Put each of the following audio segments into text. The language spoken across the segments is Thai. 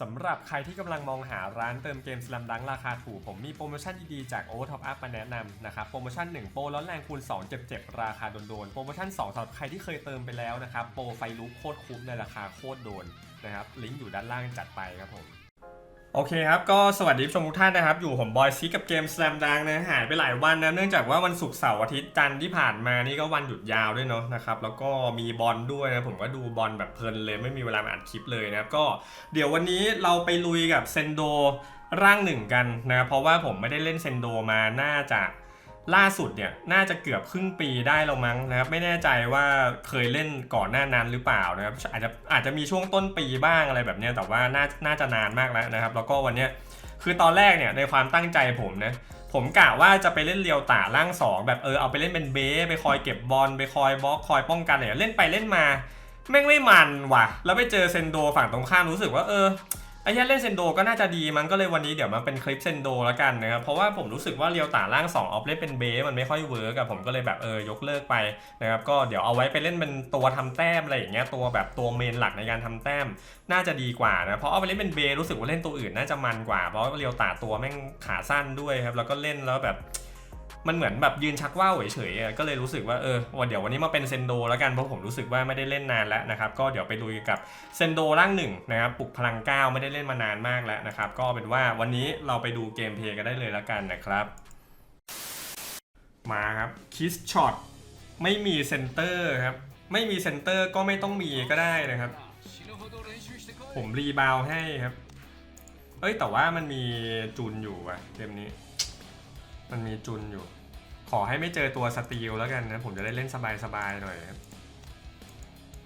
สำหรับใครที่กำลังมองหาร้านเติมเกมสลัมดังราคาถูก ผมมีโปรโมชั่นดีๆจาก o อ Top Up มาแนะนำนะครับ โปรโมชั่น 1 โปรร้อนแรงคูณ 2 เจ็บๆ ราคาโดนๆ โปรโมชั่น 2สำหรับใครที่เคยเติมไปแล้วนะครับ โปรไฟลุกโคตรคุ้มในราคาโคตรโดนนะครับ ลิงก์อยู่ด้านล่างจัดไปครับผม โอเคครับ ก็สวัสดีผู้ชมทุกท่านนะครับ อยู่ผมบอยซีกับเกมสแลมดังนะหายไปหลายวันนะ เนื่องจากว่าวันศุกร์เสาร์อาทิตย์จันทร์ที่ผ่านมานี่ก็วันหยุดยาวด้วยเนาะนะครับ แล้วก็มีบอลด้วยนะ ผมก็ดูบอลแบบเพลินเลยไม่มีเวลามาอัดคลิปเลยนะครับ ก็เดี๋ยววันนี้เราไปลุยกับเซนโดร่างหนึ่งกันนะ เพราะว่าผมไม่ได้เล่นเซนโดมาน่าจะ ล่าสุดเนี่ยน่าจะเกือบครึ่งปีได้แล้วมั้งนะครับ ไม่แน่ใจว่าเคยเล่นก่อนหน้านั้นหรือเปล่านะครับอาจจะอาจจะมีช่วงต้นปีบ้างอะไรแบบเนี้ยแต่ว่าน่าน่าจะนานมากแล้วนะครับ แล้วก็วันเนี้ยคือตอนแรกเนี่ยในความตั้งใจผมนะผมกะว่าจะไปเล่นเรียวตาล่างสองแบบเออเอาไปเล่นเป็นเบสไปคอยเก็บบอลไปคอยบล็อกคอยป้องกันเนี่ยเล่นไปเล่นมาแม่งไม่มันว่ะ แล้วไปเจอเซนโดฝั่งตรงข้ามรู้สึกว่าเออ ไอ้เหี้ยเล่นเซนโดก็น่าจะดีมันก็เลยวันนี้เดี๋ยวมาเป็นคลิปเซนโดแล้วกันนะครับเพราะว่าผมรู้สึกว่าเรียวตาล่าง2ออฟเล่นเป็นเบสมันไม่ค่อยเวิร์กอะผมก็เลยแบบเออยกเลิกไปนะครับก็เดี๋ยวเอาไว้ไปเล่นเป็นตัวทำแต้มอะไรอย่างเงี้ยตัวแบบตัวเมนหลักในการทำแต้มน่าจะดีกว่านะเพราะเอาไปเล่นเป็นเบสรู้สึกว่าเล่นตัวอื่นน่าจะมันกว่าเพราะว่าเรียวตาตัวแม่งขาสั้นด้วยครับแล้วก็เล่นแล้วแบบ มันเหมือนแบบยืนชักว่าวเฉยๆก็เลยรู้สึกว่าเออวันเดี๋ยววันนี้มาเป็นเซนโดแล้วกันเพราะผมรู้สึกว่าไม่ได้เล่นนานแล้วนะครับก็เดี๋ยวไปลุยกับเซนโดร่างหนึ่งนะครับปลุกพลังก้าวไม่ได้เล่นมานานมากแล้วนะครับก็เป็นว่าวันนี้เราไปดูเกมเพลย์กันได้เลยแล้วกันนะครับมาครับคิสช็อตไม่มีเซนเตอร์ครับไม่มีเซนเตอร์ก็ไม่ต้องมีก็ได้นะครับ ผมรีบาวให้ครับ เอ้ยแต่ว่ามันมีจุนอยู่ว่ะเกมนี้ มันมีจุนอยู่ ขอให้ไม่เจอตัวสตีลแล้วกันนะ ผมจะได้เล่นสบายๆหน่อยครับ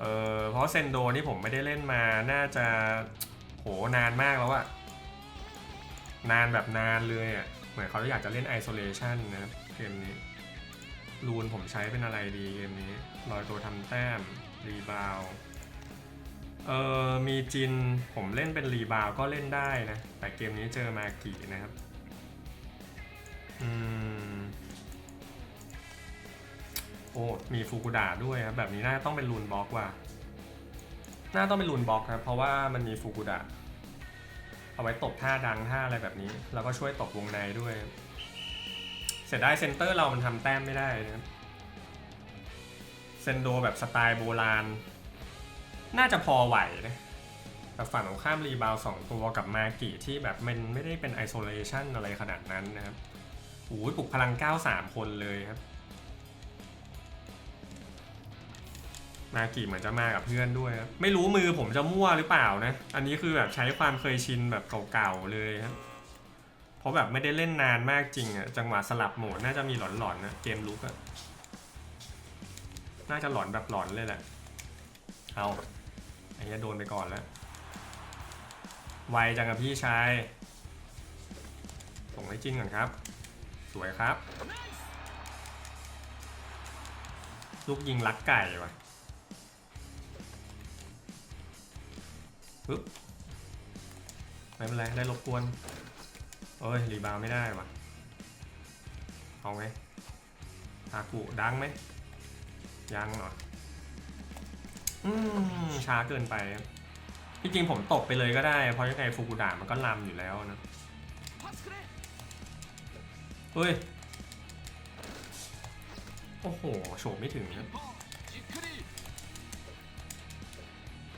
เออเพราะเซนโดนี่ผมไม่ได้เล่นมาน่าจะโหนานมากแล้วอะนานแบบนานเลยอะเหมือนเขาอยากจะเล่นไอโซเลชันนะครับเกมนี้รูนผมใช้เป็นอะไรดีเกมนี้ลอยตัวทำแต้มรีบาวเออมีจินผมเล่นเป็นรีบาวก็เล่นได้นะ แต่เกมนี้เจอมากินะครับ อืม โอ้ มีฟูกุดะด้วยครับ แบบนี้น่าต้องเป็นลูนบล็อกว่ะ น่าต้องเป็นลูนบล็อกครับ เพราะว่ามันมีฟูกุดะเอาไว้ตบท่าดังท่าอะไรแบบนี้ แล้วก็ช่วยตบวงในด้วย เสียดายเซนเตอร์เรามันทำแต้มไม่ได้นะครับ เซนโดแบบสไตล์โบราณ น่าจะพอไหวนะแต่ฝั่งของข้ามรีบาวสองตัวกับมากิที่แบบมันไม่ได้เป็นไอโซเลชันอะไรขนาดนั้นนะครับ โอ้ยปลุกพลัง 9 3 คนเลยครับ มากิเหมือนจะมากับเพื่อนด้วยครับ ไม่รู้มือผมจะมั่วหรือเปล่านะ อันนี้คือแบบใช้ความเคยชินแบบเก่าๆเลยครับ เพราะแบบไม่ได้เล่นนานมากจริงอะจังหวะสลับโหมดน่าจะมีหลอนๆนะเกมลุกอะน่าจะหลอนแบบหลอนเลยแหละ เอาไอ้เนี้ยโดนไปก่อนแล้ว ไวจังกับพี่ชาย ส่งให้จินก่อนครับ สวยครับ ลูกยิงลักไก่ว่ะปึ๊บไม่เป็นไร ได้รบกวนเอ้ย รีบาวไม่ได้ว่ะ เอาไหมอากุดังไหม ยังเหรอ อืม ช้าเกินไป ที่จริงผมตกไปเลยก็ได้ เพราะยังไงฟูกุดะมันก็ลำอยู่แล้วนะ เฮ้ย โอ้โห โฉบไม่ถึงนะ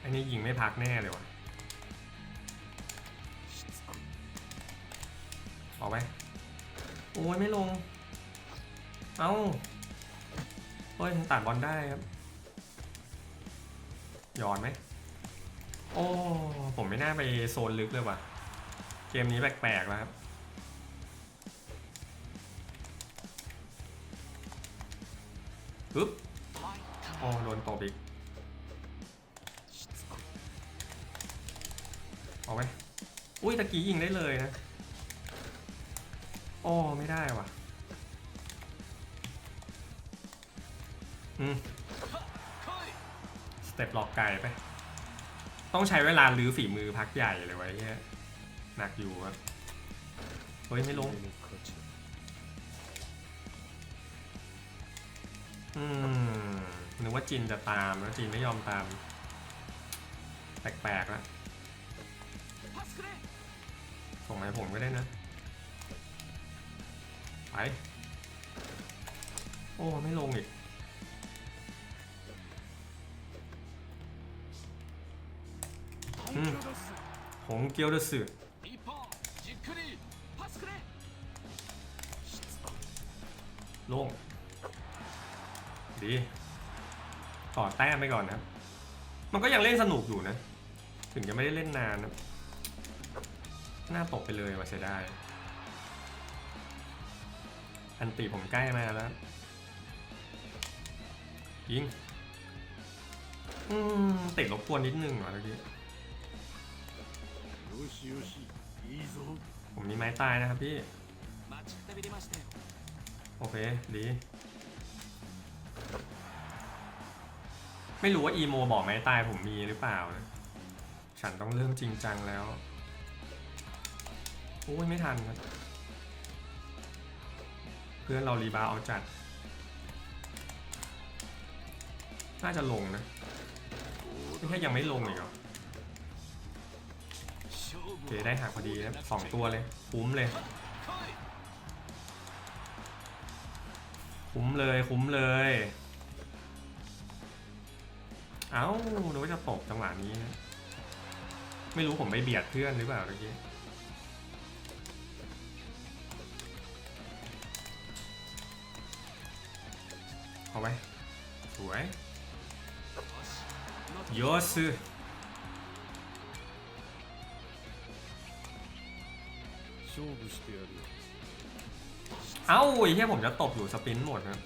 อันนี้ยิงไม่พักแน่เลยวะเอาไปโอ้ยไม่ลง เอ้าเฮ้ยตัดบอลได้ครับหยอนไหม โอ้ ผมไม่น่าไปโซนลึกเลยว่ะ เกมนี้แปลกๆแล้วครับ ปึ๊บโอ้โดนตบอีกเอาไหมอุ้ยตะกี้ยิงได้เลยนะโอ้ไม่ได้ว่ะ อืม สเต็ปหลอกไก่ไป ต้องใช้เวลาลื้อฝีมือพักใหญ่เลยไว้เนี่ยหนักอยู่ครับ เฮ้ย ไม่ลง อืนึกว่าจีนจะตามแล้วจีนไม่ยอมตาม แปลกๆแล้วส่งมาให้ผมก็ได้นะ ไป โอ้ ไม่ลงอีกหงเกียวดสึลง ดีต่อแต้มไปก่อนนะมันก็ยังเล่นสนุกอยู่นะ ถึงจะไม่ได้เล่นนานนะหน้าตกไปเลยว่าเสียด้อันตีผมใกล้มาแล้วยิงอืมติดรบกวนนิดนึงเหรอนี้ผมมีไม้ตายนะครับพี่ โอเค ดี ไม่รู้ว่าอีโมบอกไหมตายผมมีหรือเปล่านะฉันต้องเริ่มจริงจังแล้วโอ้ยไม่ทันครับเพื่อนเรารีบาเอาจัด น่าจะลงนะไม่ใช่ยังไม่ลงอีกเหรโอเคได้หักพอดีนะสองตัวเลยคุ้มเลย คุ้มเลยคุ้มเลย เอ้าหนูว่าจะตกจังหวะนี้นะไม่รู้ผมไปเบียดเพื่อนหรือเปล่าเมื่อกี้เอาไปสวยยอสเอ้าไอ้เหี้ยผมจะตบอยู่สปินหมดนะ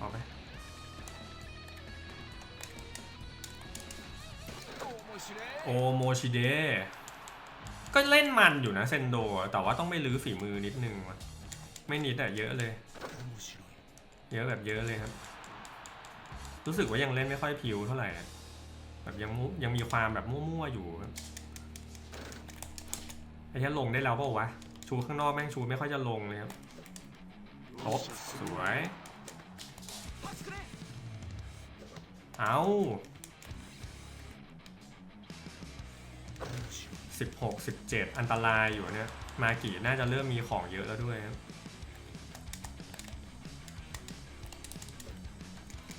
ออกไปโอโมชิเดะก็เล่นมันอยู่นะเซนโด แต่ว่าต้องไม่ลื้อฝีมือนิดนึงวะไม่นิดอะเยอะเลย เยอะแบบเยอะเลยครับ รู้สึกว่ายังเล่นไม่ค่อยผิวเท่าไหร่แบบยังยังมีความแบบมั่วๆอยู่ไอ้ที่ลงได้แล้วก็วะ ชูข้างนอกแม่งชูไม่ค่อยจะลงเลยครับตบสวย เอาสิบหกสิบเจ็ดอันตรายอยู่เนี่ยมากี่น่าจะเริ่มมีของเยอะแล้วด้วยร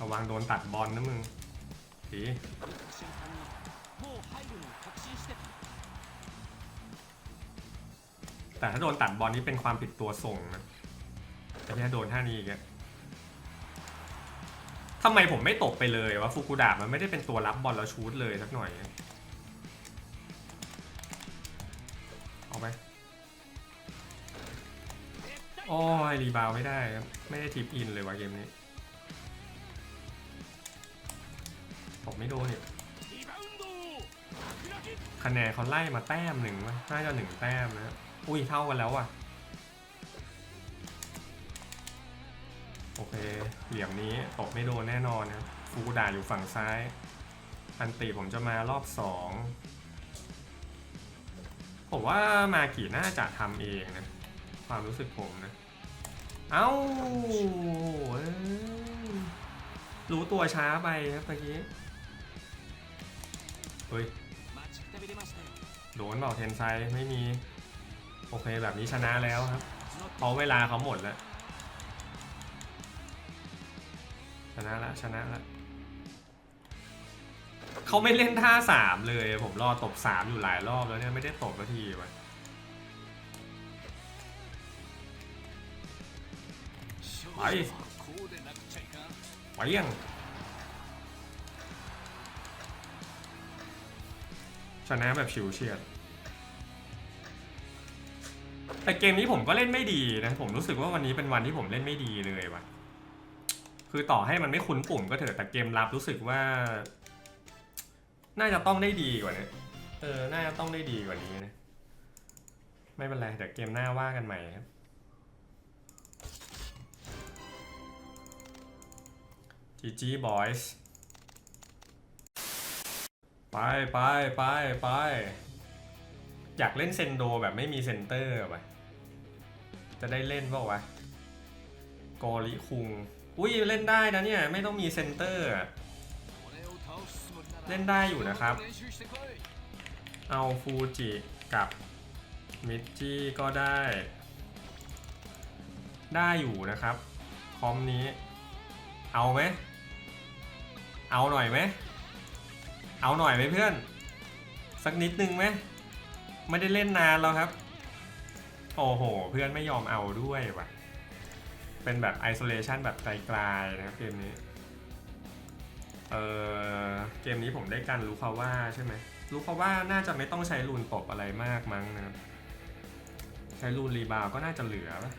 ระวังโดนตัดบอลนะมึงผีแต่ถ้าโดนตัดบอลนี่เป็นความผิดตัวส่งนะแต่ถ้าโดนท่านี้อีกอะ ทำไมผมไม่ตกไปเลยว่าฟูกุดะมันไม่ได้เป็นตัวรับบอลแล้วชูดเลยสักหน่อยเอาไปโอ้ยรีบาวไม่ได้ไม่ได้ทิปอินเลยว่ะเกมนี้ผมไม่โดนเนี่ยคะแนนเขาไล่มาแต้มหนึ่งน่าจะหนึ่งแต้มนะอุ้ยเท่ากันแล้วอะ โอเค เหลี่ยมนี้ตกไม่โดนแน่นอนครับฟูดาอยู่ฝั่งซ้าย อันตีผมจะมารอบสองผมว่ามากี่น่าจะทำเองนะ ความรู้สึกผมนะ เอ้ารู้ตัวช้าไปครับเมื่อกี้ เฮ้ย โดนเปล่าเทนไซไม่มี โอเคแบบนี้ชนะแล้วครับเพราะเวลาเขาหมดแล้ว นะละชนะละเขาไม่เล่นท่าสามเลย ผมรอตบสามอยู่หลายรอบแล้วเนี่ยไม่ได้ตบสักทีวะไปไปยังชนะแบบฉิวเฉียด แต่เกมนี้ผมก็เล่นไม่ดีนะ ผมรู้สึกว่าวันนี้เป็นวันที่ผมเล่นไม่ดีเลยว่ะ คือต่อให้มันไม่คุ้นปุ่มก็เถอะแต่เกมรับรู้สึกว่า น่าจะต้องได้ดีกว่านี้เออ น่าจะต้องได้ดีกว่านี้นะ ไม่เป็นไร เดี๋ยวเกมหน้าว่ากันใหม่ครับ GG boys ไปไปไปไปอยากเล่นเซนโดแบบไม่มีเซนเตอร์ว่ะ จะได้เล่นเปล่าวะ กอริคุง อุ้ยเล่นได้นะเนี่ยไม่ต้องมีเซนเตอร์ เล่นได้อยู่นะครับ เอาฟูจิกับมิดจี้ก็ได้ ได้อยู่นะครับ คอมนี้ เอาไหม เอาหน่อยไหม เอาหน่อยไหมเพื่อน สักนิดนึงไหม ไม่ได้เล่นนานแล้วครับ โอ้โห เพื่อนไม่ยอมเอาด้วยว่ะ เป็นแบบ isolation แบบไกลๆนะครับเกมนี้ เออเกมนี้ผมได้กันรู้เขาว่าใช่ไหมรู้เขาว่าน่าจะไม่ต้องใช้รูนตบอะไรมากมั้งนะครับ ใช้รูนรีบาวก็น่าจะเหลือปะ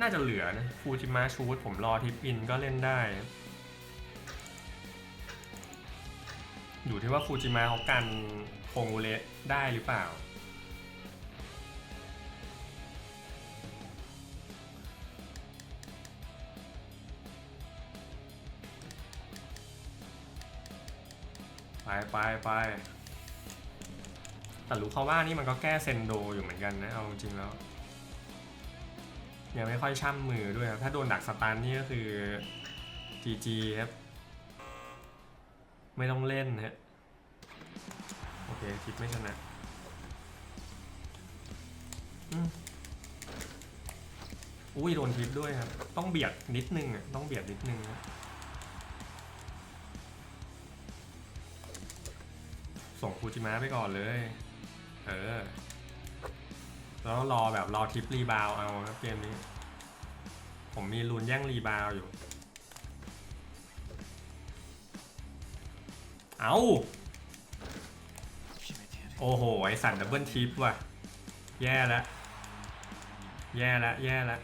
น่าจะเหลือนะฟูจิมะชูดผมรอทิปอินก็เล่นได้ อยู่ที่ว่าฟูจิมะเขากันโคงูเลได้หรือเปล่า ไปไปไปแต่รู้เขาว่านี่มันก็แก้เซนโดอยู่เหมือนกันนะ เอาจริงๆแล้ว ยังไม่ค่อยช่ำมือด้วยครับ ถ้าโดนดักสตันนี่ก็คือ GG ครับ ไม่ต้องเล่นฮะ โอเค คิดไม่ชนะอุ้ยโดนทิปด้วยครับ ต้องเบียดนิดนึงอะ ต้องเบียดนิดนึงนะ ส่งฟูจิมะไปก่อนเลย เออ แล้วรอแบบรอทิปรีบาวเอาครับเกมนี้ ผมมีลูนแย่งรีบาวอยู่ เอาโอ้โห ไอสัตว์ดับเบิลทิปว่ะ แย่แล้ว แย่แล้ว แย่แล้ว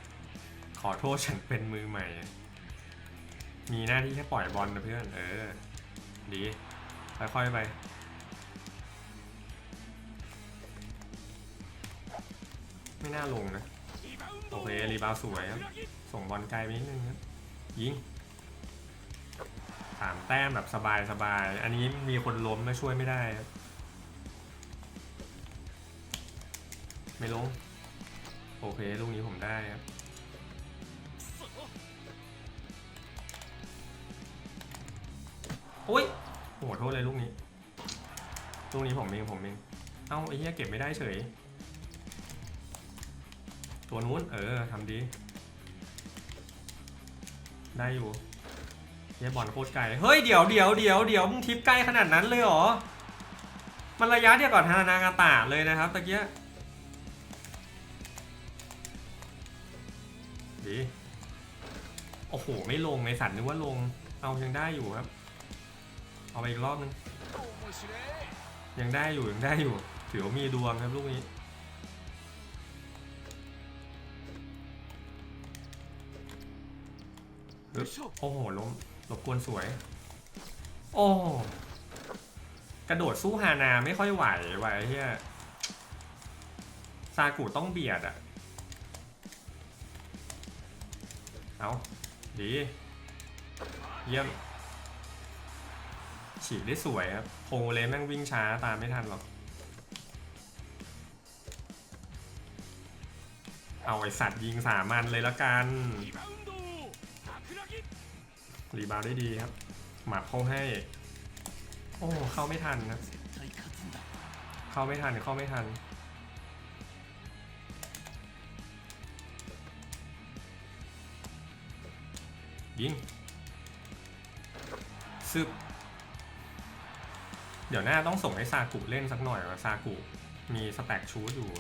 ขอโทษฉันเป็นมือใหม่ มีหน้าที่แค่ปล่อยบอลนะเพื่อน เออ ดี ค่อยๆไป ไม่น่าลงนะ โอเค รีบาวสวยครับ ส่งบอลไกลไปนิดนึงครับ ยิงสามแต้มแบบสบายสบายๆ อันนี้มีคนล้มมาช่วยไม่ได้ครับ ไม่ลง โอเค ลูกนี้ผมได้ครับโอ้ยโหโทษเลยลูกนี้ ลูกนี้ผมเองผมเอง เอ้าไอ้เหี้ยเก็บไม่ได้เฉย ตัวนู้น เออทำดี ได้อยู่เย้บอลโคตรไกลเฮ้ยเดี๋ยวเดี๋ยวเดี๋ยวเดี๋ยวมึงทิปใกล้ขนาดนั้นเลยเหรอ มันระยะเดียวกับฮานากาตะเลยนะครับตะเกียดีโอ้โห ไม่ลงในสัตว์นึกว่าลง เอายังได้อยู่ครับ เอาไปอีกรอบนึง ยังได้อยู่ยังได้อยู่ถือว่ามีดวงครับลูกนี้ โอ้โหล้มรบกวนสวย โอ้กระโดดสู้ฮานาไม่ค่อยไหวไหวเฮียซากุต้องเบียดอะเอาดี เยี่ยม ฉีกได้สวยครับโคงเลแม่งวิ่งช้าตามไม่ทันหรอก เอาไอสัตว์ยิงสามันเลยละกัน รีบาวด์ได้ดีครับ หมับเข้าให้ โอ้เข้าไม่ทันนะเข้าไม่ทันเข้าไม่ทัน ยิงซึบเดี๋ยวหน้าต้องส่งให้ซากุเล่นสักหน่อยว่าซากุมีสแต็กชูดอยู่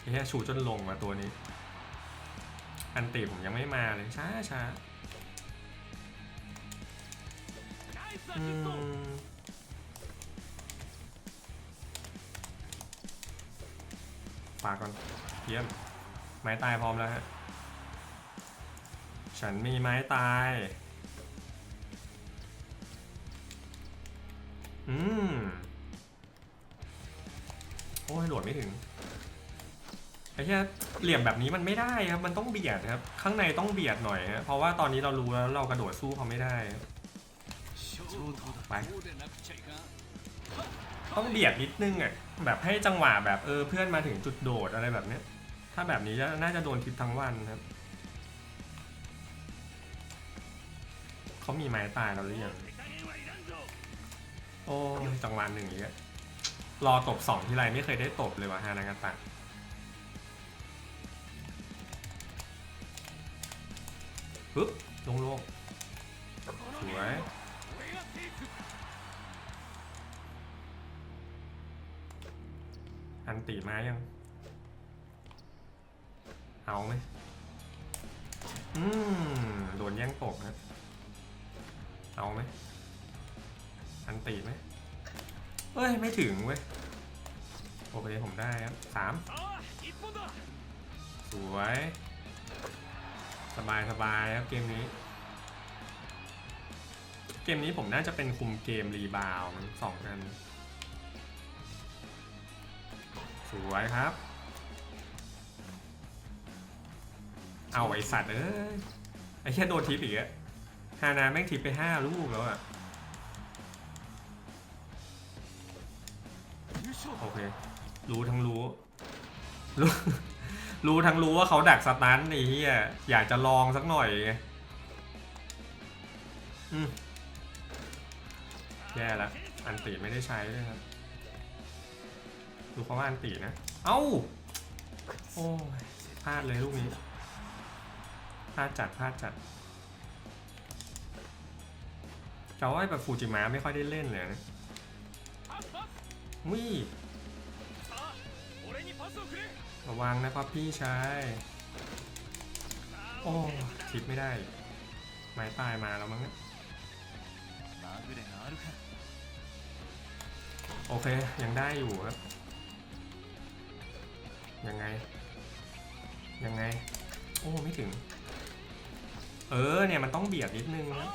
ไอ้แค่ชูจนลงมาตัวนี้ อันตีผมยังไม่มาเลยช้าช้า อืมฝากก่อน เยี่ยม ไม้ตายพร้อมแล้วฮะ ฉันมีไม้ตาย อืม โอ้ยโหลดไม่ถึง ไอ้แค่เหลี่ยมแบบนี้มันไม่ได้ครับ มันต้องเบียดครับ ข้างในต้องเบียดหน่อยฮะ เพราะว่าตอนนี้เรารู้แล้วเรากระโดดสู้เขาไม่ได้ครับ ไปต้องเบียดนิดนึงอะแบบให้จังหวะแบบเออเพื่อนมาถึงจุดโดดอะไรแบบเนี้ย ถ้าแบบนี้น่าจะโดนทิปทั้งวันครับเขามีไม้ตายเราหรือยังโอ้จังหวะหนึ่งอย่างเงี้ยรอตบสองทีไรไม่เคยได้ตบเลยว่ะฮานางาตะปึ๊บลงโลกสวย อันตีมายัง เอาไหมอืมโดนแย่งตกนะเอาไหมอันตีไหมเอ้ย ไม่ถึงเว้ย โอเคผมได้ครับสามสวย สบายสบายครับเกมนี้ เกมนี้ผมน่าจะเป็นคุมเกมรีบาวมันสองกัน สวยครับ เอาไอสัตว์เอ้ยไอแค่โดนทิปอีกอะฮานาแม่งทิปไปห้าลูกแล้วอะโอเค รู้ทั้งรู้ รู้ รู้ทั้งรู้ว่าเขาดักสตันไอ้เหี้ยอยากจะลองสักหน่อยอืมแย่ละอันติไม่ได้ใช้ด้วยครับ ดูความว่าอันตีนะ เอ้า โอ้พลาดเลยลูกนี้ พลาดจัดพลาดจัดจต่ว่าแบบฟูจิมะไม่ค่อยได้เล่นเลยนะมี่ระวังนะครับพี่ชาย โอ้ทิปไม่ได้ ไม้ตายมาแล้วมั้งเนี่ยโอเค ยังได้อยู่ครับ ยังไง ยังไง โอ้ไม่ถึง เออเนี่ยมันต้องเบียดนิดนึงนะ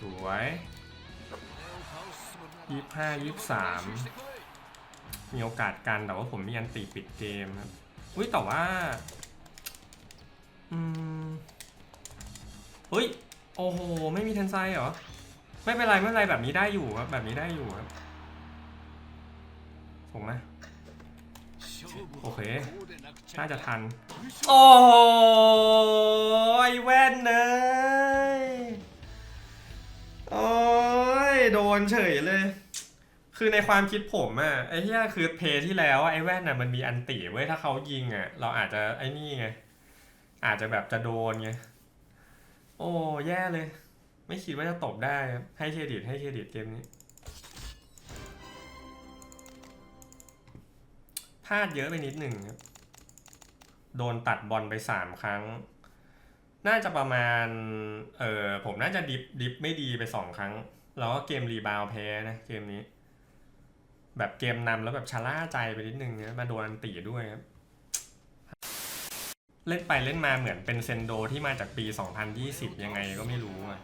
สวยยี่ห้ายี่สามมีโอกาสกันแต่ว่าผมมีอันตีปิดเกมครับอุ้ยแต่ว่า อืมเฮ้ย โอ้โห ไม่มีเทนไซเหรอ ไม่เป็นไรไม่เป็นไรแบบนี้ได้อยู่ครับ แบบนี้ได้อยู่ครับส่งไหมโอเค น่าจะทัน โอ้ยแว่นเนยโอ้ยโดนเฉยเลย คือในความคิดผมอะไอ้ที่คือเพย์ที่แล้วไอ้แว่นอะมันมีอันติเว้ยถ้าเขายิงอะเราอาจจะไอ้นี่ไง อาจจะแบบจะโดนไง โอ้แย่เลย ไม่คิดว่าจะตบได้ครับให้เครดิตให้เครดิตเกมนี้พลาดเยอะไปนิดหนึ่งครับโดนตัดบอลไปสามครั้ง น่าจะประมาณเออผมน่าจะดิฟดิฟไม่ดีไปสองครั้ง แล้วก็เกมรีบาวแพ้นะเกมนี้ แบบเกมนำแล้วแบบชะล่าใจไปนิดนึงนะมาโดนอันตีด้วยครับ เล่นไปเล่นมาเหมือนเป็นเซนโดที่มาจากปี 2020 ยังไงก็ไม่รู้อะ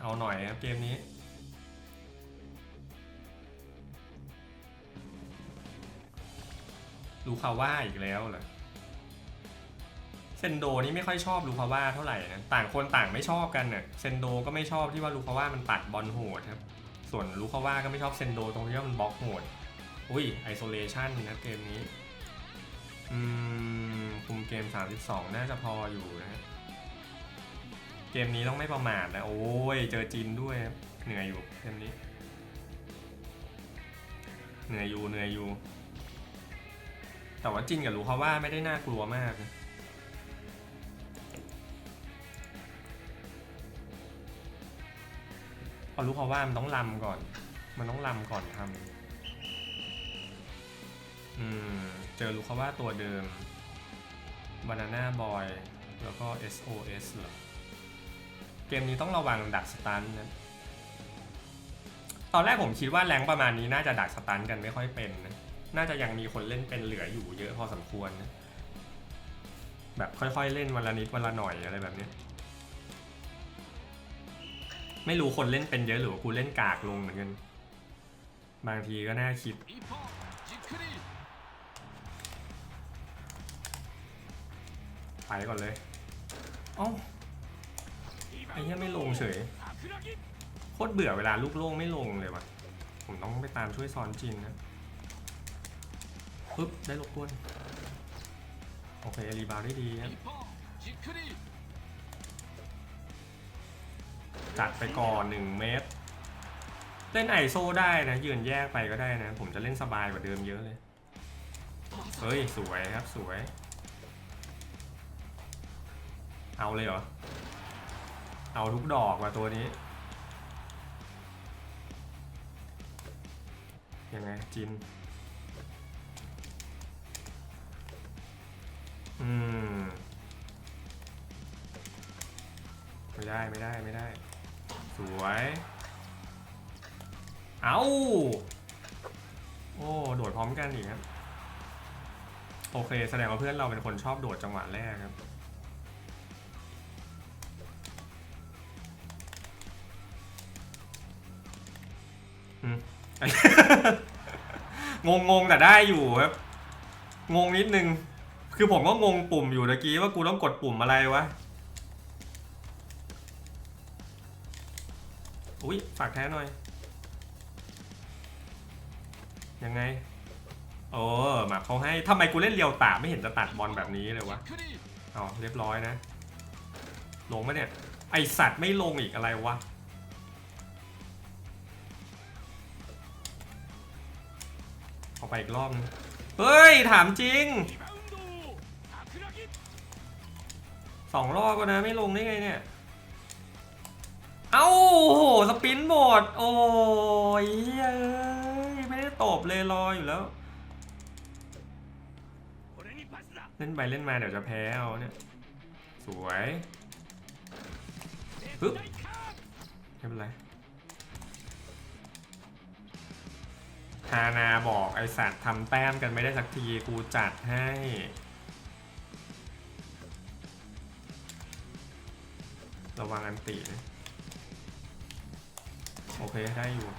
เอาหน่อยครับเกมนี้ลูคาว่าอีกแล้วเหรอเซนโดนี่ไม่ค่อยชอบลูคาว่าเท่าไหร่นะต่างคนต่างไม่ชอบกันเนะ่ยเซนโดก็ไม่ชอบที่ว่าลูคาว่ามันตัดบอลโหดครับ ส่วนลูคาว่าก็ไม่ชอบเซนโดตรงที่ว่ามันบล็อกโหด อุ้ยไอโซเลชันนะเกมนี้ อืม เกม 32 น่าจะพออยู่นะฮะเกมนี้ต้องไม่ประมาทนะ โอ้ย เจอจีนด้วย เหนื่อยอยู่เกมนี้ เหนื่อยอยู่ เหนื่อยอยู่ แต่ว่าจินกับรู้เขาว่าไม่ได้น่ากลัวมากนะพอรู้เขาว่ามันต้องลำก่อน มันต้องลำก่อนทำอืม เจอรู้เขาว่าตัวเดิม Banana Boy แล้วก็ SOS เหรอ เกมนี้ต้องระวังดักสตันนะ ตอนแรกผมคิดว่าแรงประมาณนี้น่าจะดักสตันกันไม่ค่อยเป็นนะ น่าจะยังมีคนเล่นเป็นเหลืออยู่เยอะพอสมควรนะ แบบค่อยๆเล่นวันละนิดวันละหน่อยอะไรแบบนี้ ไม่รู้คนเล่นเป็นเยอะหรือว่ากูเล่นกากลงเหมือนกัน บางทีก็น่าคิด ไยก่อนเลย เอ้าไอ้เนี่ยไม่ลงเฉย โคตรเบื่อเวลาลูกโล่งไม่ลงเลยวะผมต้องไปตามช่วยซอนจินนะปึ๊บ ได้ลูกกวน โอเค รีบาวได้ดีครับจัดไปก่อนหนึ่งเมตร เล่นไอโซได้นะ ยืนแยกไปก็ได้นะ ผมจะเล่นสบายกว่าเดิมเยอะเลย เฮ้ย สวยครับสวย เอาเลยเหรอ เอาทุกดอกว่ะตัวนี้ ยังไงจิน อืม ไม่ได้ไม่ได้ไม่ได้ สวย เอาโอ้ โดดพร้อมกันอีกครับ โอเค แสดงว่าเพื่อนเราเป็นคนชอบโดดจังหวะแรกครับ งงงแต่ได้อยู่ครับ งงนิดนึง คือผมก็งงปุ่มอยู่ตะกี้ว่ากูต้องกดปุ่มอะไรวะ อุ้ยฝากแท้หน่อย ยังไง โอ้มาเขาให้ทำไมกูเล่นเรียวตาไม่เห็นจะตัดบอลแบบนี้เลยวะอ๋อเรียบร้อยนะ ลงไหมเนี่ย ไอสัตว์ไม่ลงอีกอะไรวะ ไปอีกรอบนึงเฮ้ย ถามจริงสองรอบก็นะไม่ลงได้ไงเนี่ย เอ้าโหสปินหมด โอ้ยเอ้ยไม่ได้ตบเลยรออยู่แล้ว เล่นไปเล่นมาเดี๋ยวจะแพ้เอาเนี่ย สวยปึ๊บไม่เป็นไรานาบอกไอสัตว์ทำแต้มกันไม่ได้สักทีกูจัดให้ ระวังอันตีนะโอเค ได้อยู่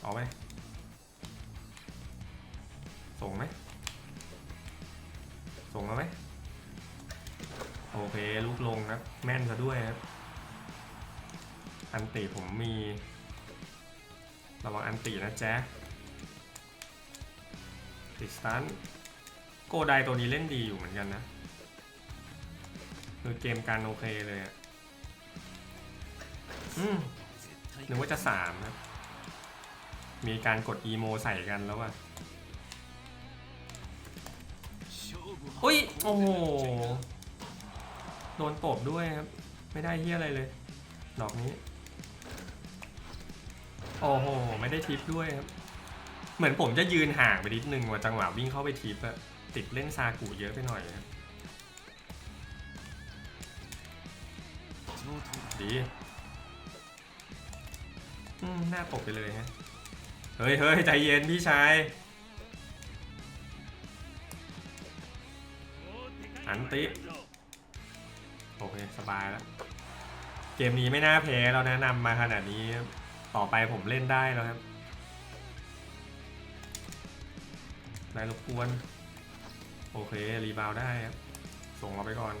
เอาไป อันติผมมี ระวังอันตินะแจ๊คติสตันโกดายตัวนี้เล่นดีอยู่เหมือนกันนะ คือเกมการโอเคเลยอะอืมนึกว่าจะสามครับ มีการกดอีโมใส่กันแล้วอะอุ้ย โอ้โห โดนตบด้วยครับ ไม่ได้เฮียอะไรเลย ดอกนี้ โอ้โห ไม่ได้ทิปด้วยครับ เหมือนผมจะยืนห่างไปนิดนึงว่าจังหวะวิ่งเข้าไปทิปอะติดเล่นซากูเยอะไปหน่อยครับดีหน้าปกไปเลยฮะ เฮ้ยเฮ้ยใจเย็นพี่ชาย อันติ โอเค สบายแล้ว เกมนี้ไม่น่าแพ้เราแนะนำมาขนาดนี้ ต่อไปผมเล่นได้แล้วครับนายรบกวน โอเค รีบาวได้ครับ ส่งเราไปก่อน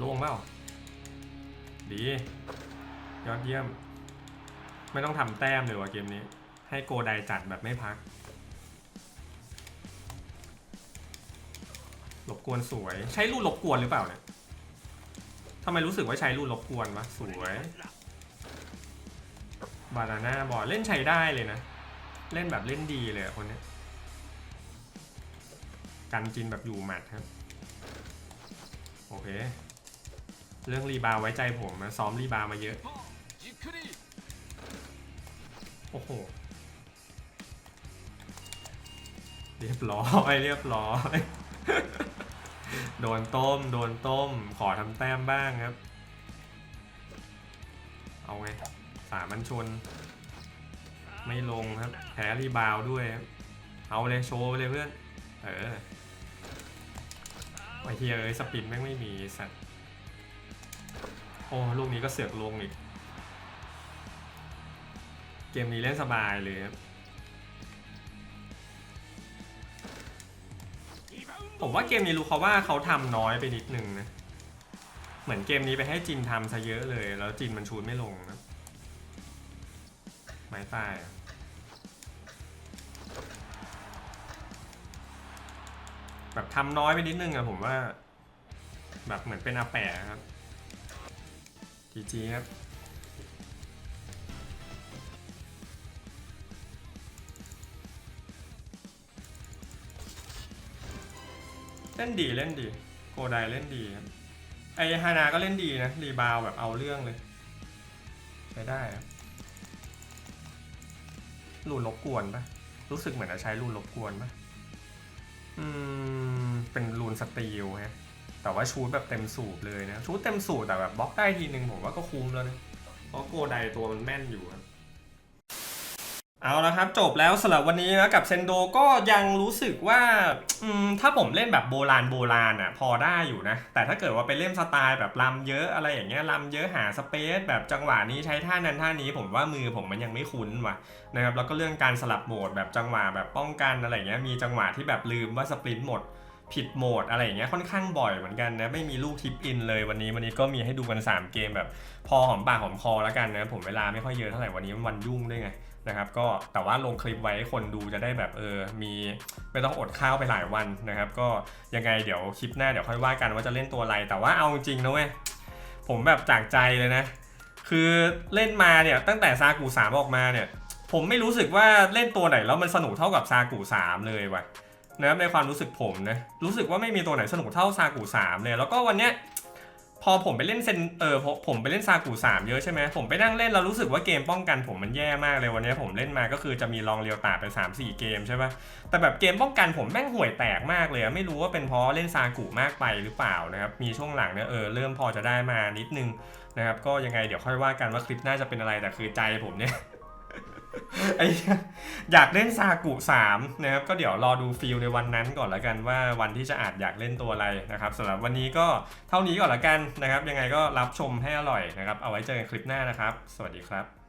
ล่งเปล่า ดี ยอดเยี่ยม ไม่ต้องทำแต้มเลยว่ะเกมนี้ ให้โกไดจัดแบบไม่พักหลบกวนสวย ใช้ลูกหลบกวนหรือเปล่าเนี่ย ทำไมรู้สึกว่าใช้รูดรบกวนวะสวยบานาน่าบอลเล่นใช้ได้เลยนะ เล่นแบบเล่นดีเลยคนนี้กันจินแบบอยู่หมัดครับ โอเค เรื่องรีบาวไว้ใจผมนะซ้อมรีบาวมาเยอะ โอ้โห เรียบร้อย เรียบร้อย โดนต้ม โดนต้ม ขอทำแต้มบ้างครับ เอาไงสามัญชน ไม่ลงครับ แพ้รีบาวด้วยครับ เอาเลยโชว์ไปเลยเพื่อน เออไอเทียเอ้ยสปินแม่งไม่มีสัตว์ โอ้ลูกนี้ก็เสือกลงอีก เกมนี้เล่นสบายเลยครับ ผมว่าเกมนี้รู้เขาว่าเขาทำน้อยไปนิดนึงนะ เหมือนเกมนี้ไปให้จินทำซะเยอะเลย แล้วจินมันชูดไม่ลงนะ ไม้ตายแบบทำน้อยไปนิดนึงอะผมว่า แบบเหมือนเป็นอาแปะครับจีจีครับ ล่นดีเล่นดี โกไดเล่นดีครับไอฮานาก็เล่นดีนะ รีบาวแบบเอาเรื่องเลย ใช้ได้ครับรูนรบกวนปะรู้สึกเหมือนจะใช้รูนรบกวนปะอืม เป็นรูนสตีลฮะแต่ว่าชูดแบบเต็มสูบเลยนะ ชูดเต็มสูบแต่แบบบล็อกได้ทีนึงผมว่าก็คุ้มแล้วนะเพราะโกไดตัวมันแม่นอยู่ครับ เอาละครับจบแล้วสำหรับวันนี้นะกับเซนโดก็ยังรู้สึกว่าถ้าผมเล่นแบบโบราณโบราณอะพอได้อยู่นะ แต่ถ้าเกิดว่าไปเล่นสไตล์แบบลำเยอะอะไรอย่างเงี้ยลำเยอะหาสเปซแบบจังหวะนี้ใช้ท่านั้นท่านี้ผมว่ามือผมมันยังไม่คุ้นว่ะนะครับแล้วก็เรื่องการสลับโหมดแบบจังหวะแบบป้องกันอะไรเงี้ยมีจังหวะที่แบบลืมว่าสปรินต์หมดผิดโหมดอะไรอย่างเงี้ยค่อนข้างบ่อยเหมือนกันนะไม่มีลูกทิปอินเลยวันนี้วันนี้ก็มีให้ดูกัน 3 เกมแบบ พอหอมปากหอมคอแล้วกันนะผมเวลาไม่ค่อยเยอะเท่าไหร่วันนี้มันวันยุ่งด้วยไง นะครับก็แต่ว่าลงคลิปไว้ให้คนดูจะได้แบบเออมีไม่ต้องอดข้าวไปหลายวันนะครับ ก็ยังไงเดี๋ยวคลิปหน้าเดี๋ยวค่อยว่ากันว่าจะเล่นตัวอะไร แต่ว่าเอาจริงนะเว้ยผมแบบจากใจเลยนะ คือเล่นมาเนี่ยตั้งแต่ซากุสามออกมาเนี่ย ผมไม่รู้สึกว่าเล่นตัวไหนแล้วมันสนุกเท่ากับซากุสามเลยว่ะนะครับในความรู้สึกผมนะรู้สึกว่าไม่มีตัวไหนสนุกเท่าซากุสามเลยแล้วก็วันเนี้ย พอผมไปเล่นเซนเออผมไปเล่นซากุสามเยอะใช่ไหมผมไปนั่งเล่นแล้วรู้สึกว่าเกมป้องกันผมมันแย่มากเลยวันนี้ผมเล่นมาก็คือจะมีลองเรียวตาไป 3 4 เกมใช่ปะแต่แบบเกมป้องกันผมแม่งห่วยแตกมากเลยไม่รู้ว่าเป็นเพราะเล่นซากุมากไปหรือเปล่านะครับมีช่วงหลังเนี่ยเออเริ่มพอจะได้มานิดนึงนะครับก็ยังไงเดี๋ยวค่อยว่ากันว่าคลิปหน้าจะเป็นอะไรแต่คือใจผมเนี่ย ไออยากเล่นซากุ3นะครับก็เดี๋ยวรอดูฟิลในวันนั้นก่อนละกันว่าวันที่จะอาจอยากเล่นตัวอะไรนะครับสำหรับวันนี้ก็เท่านี้ก่อนละกันนะครับ ยังไงก็รับชมให้อร่อยนะครับ เอาไว้เจอกันคลิปหน้านะครับ สวัสดีครับ